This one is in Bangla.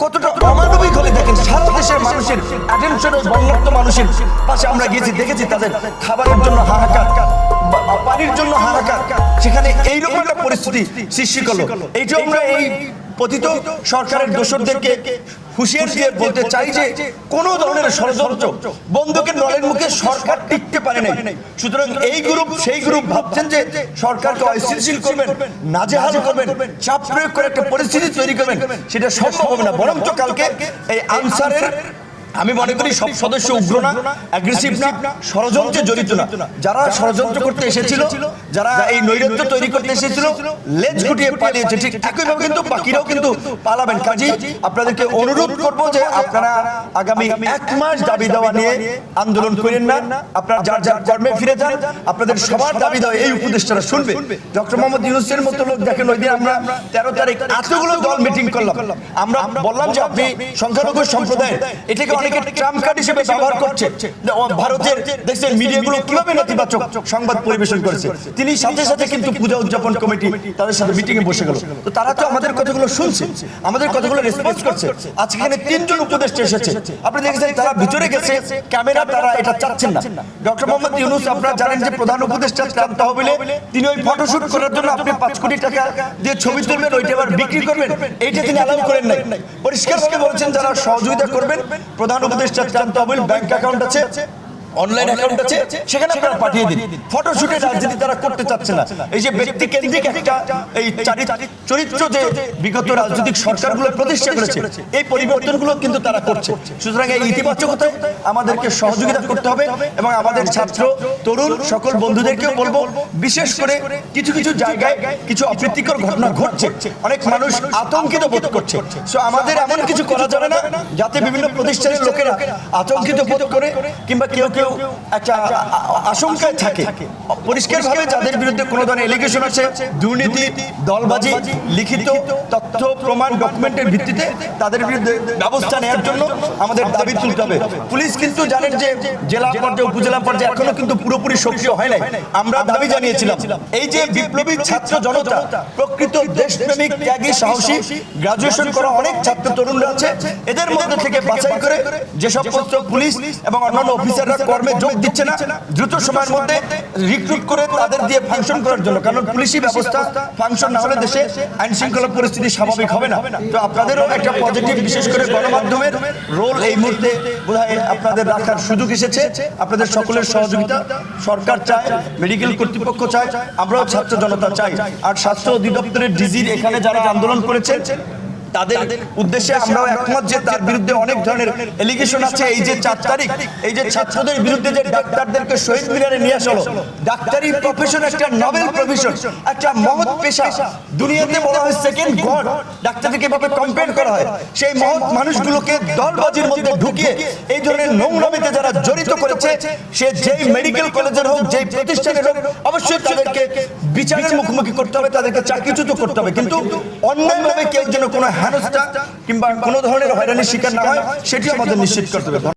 কতটা অমানবিক হলে দেখেন সারা দেশের মানুষের মানুষের পাশে আমরা গিয়েছি, দেখেছি তাদের খাবারের জন্য হাহাকার সেখানে এইরকম একটা পরিস্থিতি সৃষ্টি করল। এইটা আমরা এই পতিত সরকারের দোষরদেরকে হুঁশিয়ার দিয়ে বলতে চাই যে কোনো ধরনের ষড়যন্ত্র বন্ধুকের নলের মুখে সরকার টিকতে পারে নাই। সুতরাং এই গ্রুপ সেই গ্রুপ ভাবছেন যে সরকারকে অস্থিতিশীল করবেন নাজেহাল করবেন চাপ প্রয়োগ করে একটা পরিস্থিতি তৈরি করবেন। সেটা সম্ভব হবে না। বরঞ্চ কালকে এই আনসারের আমি মনে করি সব সদস্য উগ্র না অ্যাগ্রেসিভ না ষড়যন্ত্রে জড়িত না। যারা ষড়যন্ত্র করতে এসেছিল যারা এই নৈরাত্য তৈরি করতে এসেছিল লেজ গুটিয়ে পালিয়েছে ঠিক একইভাবে কিন্তু বাকিরাও কিন্তু পালাবেন। কাজী আপনাদেরকে অনুরোধ করব যে আপনারা আগামী এক মাস দাবি দেওয়া নিয়ে আন্দোলন করেন না। আপনারা যার যার কর্মে ফিরে যান আপনাদের সবার দাবি দেওয়া এই উপদেষ্টারা শুনবে। ডক্টর মোহাম্মদ ইউনুসের মতো লোক দেখেন ওই দিন আমরা তেরো তারিখ এতগুলো দল মিটিং করলাম। আমরা বললাম যে আপনি সংখ্যালঘু সম্প্রদায়ের এটাকে অনেকে ট্রাম্প কার্ড হিসেবে ব্যবহার করছে ভারতের দেখছেন মিডিয়াগুলো কীভাবে নেতিবাচক সংবাদ পরিবেশন করেছে তিনি সাথে সাথে কিন্তু পূজা উদযাপন কমিটি তাদের সাথে মিটিং এ বসে গেল। তো তারা তো আমাদের কথাগুলো শুনছে। আমাদের কথাগুলো রেসপন্স করছে। আজকে এখানে তিনজন উপদেষ্টা এসেছে। আপনি দেখেছেন তারা ভিতরে গেছে। ক্যামেরা তারা এটা চাচ্ছেন না। ডক্টর মোহাম্মদ ইউনুস আপনারা জানেন যে প্রধান উপদেষ্টা ত্রাণ তহবিলে তিনি ওই ফটোশুট করার জন্য আপনি পাঁচ কোটি টাকা দিয়ে ছবি তুলবেন ওইটা আবার বিক্রি করবেন। এইটা তিনি অ্যালাউ করেন নাই। পরিষ্কারভাবে বলছেন যারা সহযোগিতা করবেন প্রধান উপদেষ্টা ত্রাণ তহবিল ব্যাংক অ্যাকাউন্ট আছে অনলাইন অ্যাকাউন্ট আছে সেখানে আপনারা পাঠিয়ে দিন। ফটোশুটের রাজনীতি তারা করতে চাচ্ছে না। এই যে ব্যক্তি কেন্দ্রিক একটা এই চরিত্র যে বিগত রাজনৈতিক সরকারগুলো প্রতিষ্ঠা করেছে। এই পরিবর্তনগুলো কিন্তু তারা করছে। সুতরাং এই ইতিবাচকতায় আমাদেরকে সহযোগিতা করতে হবে এবং আমাদের ছাত্র তরুণ সকল বন্ধুদেরকেও বলব বিশেষ করে কিছু কিছু জায়গায় কিছু অপ্রীতিকর ঘটনা ঘটছে। অনেক মানুষ আতঙ্কিত বোধ করছে। সো আমাদের এমন কিছু করা যাবে না যাতে বিভিন্ন প্রতিষ্ঠানের লোকেরা আতঙ্কিত বোধ করে কিংবা কেউ কেউ একটা আ- আ- আশঙ্কায় থাকে। পরিষ্কারভাবে যাদের বিরুদ্ধে কোনো ধরনের এলিগেশন আছে দুর্নীতি দলবাজি লিখিত তথ্য প্রমাণ ডকুমেন্টের ভিত্তিতে তাদের বিরুদ্ধে ব্যবস্থা নেওয়ার জন্য আমাদের দাবি তুলতে হবে। পুলিশ কিন্তু জানেন যে জেলা পর্যায়ে উপজেলা পর্যায়ে এখনও কিন্তু পুরোপুরি সক্রিয় হয় নাই। আমরা দাবি জানিয়েছিলাম এই যে বিপ্লবী ছাত্র জনতা প্রকৃত দেশপ্রেমিক ত্যাগী সাহসী গ্রাজুয়েশন করা অনেক ছাত্র তরুণরা আছে। এদের মধ্যে থেকে বাছাই করে যে সমস্ত পুলিশ এবং অন্যান্য অফিসাররা কর্মে যোগ দিচ্ছে না দ্রুত সময়ের মধ্যে রিক্রুট করে তাদের দিয়ে ফাংশন করার জন্য। কারণ পুলিশি ব্যবস্থা ফাংশন না হলে দেশে আইন শৃঙ্খলা পরিস্থিতি স্বাভাবিক হবে না। তো আপনাদেরও একটা পজিটিভ বিশেষ করে গণমাধ্যমের রোল এই মুহূর্তে বোধহয় আপনাদের রাখার সুযোগ এসেছে। আপনাদের সকলের সহযোগিতা সরকার চায় মেডিকেল কর্তৃপক্ষ চায় আমরাও ছাত্র জনতা চাই। আর স্বাস্থ্য অধিদপ্তরের ডিজির এখানে যারা আন্দোলন করেছেন তাদের উদ্দেশ্যে আমরাও একমত যে তার বিরুদ্ধে অনেক ধরনের এলিগেশন আছে। এই যে চার তারিখ এই যে ছাত্রদের বিরুদ্ধে যে ডাক্তারদেরকে শহীদ মিনারে নিয়ে আসলো ডাক্তারি প্রফেশন একটা নবেল প্রফেশন একটা মহৎ পেশা। দুনিয়াতে বলা হয় সেকেন্ড গড ডাক্তারকে এভাবে কম্পেয়ার করা হয়। সেই মহৎ মানুষগুলোকে দলবাজির মধ্যে ঢুকিয়ে এই ধরনের নোংরামিতে যারা জড়িত করেছে সে যেই মেডিকেল কলেজের হোক যেই প্রতিষ্ঠানের হোক অবশ্যই তাদেরকে বিচারের মুখোমুখি করতে হবে। তাদেরকে চাকরিচ্যুত করতে হবে কিন্তু অন্যায়ভাবে কেউ যেন কোনো হেনস্থা কিংবা কোনো ধরনের হয়রানির শিকার না হয় সেটি আমাদের নিশ্চিত করতে হবে।